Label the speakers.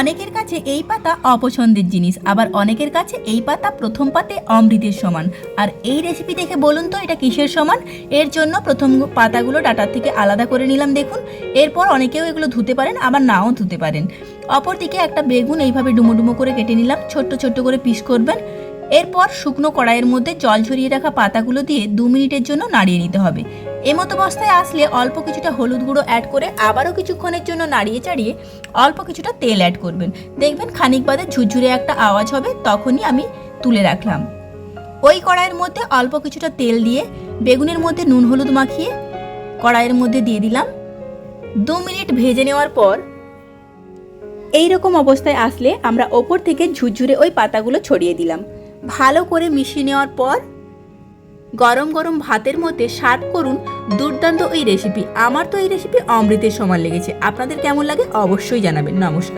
Speaker 1: অনেকের কাছে এই পাতা অপছন্দের জিনিস, আবার অনেকের কাছে এই পাতা প্রথম পাতে অমৃতের সমান। আর এই রেসিপি দেখে বলুন তো, এটা কিসের সমান? এর জন্য প্রথম পাতাগুলো ডাটার থেকে আলাদা করে নিলাম, দেখুন। এরপর অনেকেও এগুলো ধুতে পারেন, আবার নাও ধুতে পারেন। অপরদিকে একটা বেগুন এইভাবে ডুমো ডুমো করে কেটে নিলাম। ছোট্ট ছোট্ট করে পিস করবেন। এরপর শুকনো কড়াইয়ের মধ্যে জল ঝরিয়ে রাখা পাতাগুলো দিয়ে দু মিনিটের জন্য নাড়িয়ে নিতে হবে। এমতো অবস্থায় আসলে অল্প কিছুটা হলুদ গুঁড়ো অ্যাড করে আবারও কিছুক্ষণের জন্য নাড়িয়ে চাড়িয়ে অল্প কিছুটা তেল অ্যাড করবেন। দেখবেন খানিক বাদে ঝুরঝুরে একটা আওয়াজ হবে, তখনই আমি তুলে রাখলাম। ওই কড়াইয়ের মধ্যে অল্প কিছুটা তেল দিয়ে বেগুনের মধ্যে নুন হলুদ মাখিয়ে কড়াইয়ের মধ্যে দিয়ে দিলাম। দু মিনিট ভেজে নেওয়ার পর এই রকম অবস্থায় আসলে আমরা ওপর থেকে ঝুরঝুরে ওই পাতাগুলো ছড়িয়ে দিলাম। ভালো করে মিশিয়ে নেওয়ার পর গরম গরম ভাতের মধ্যে সার্ভ করুন দুর্দান্ত এই রেসিপি আমার তো এই রেসিপি অমৃতের সমান লেগেছে। আপনাদের কেমন লাগে অবশ্যই জানাবেন। নমস্কার।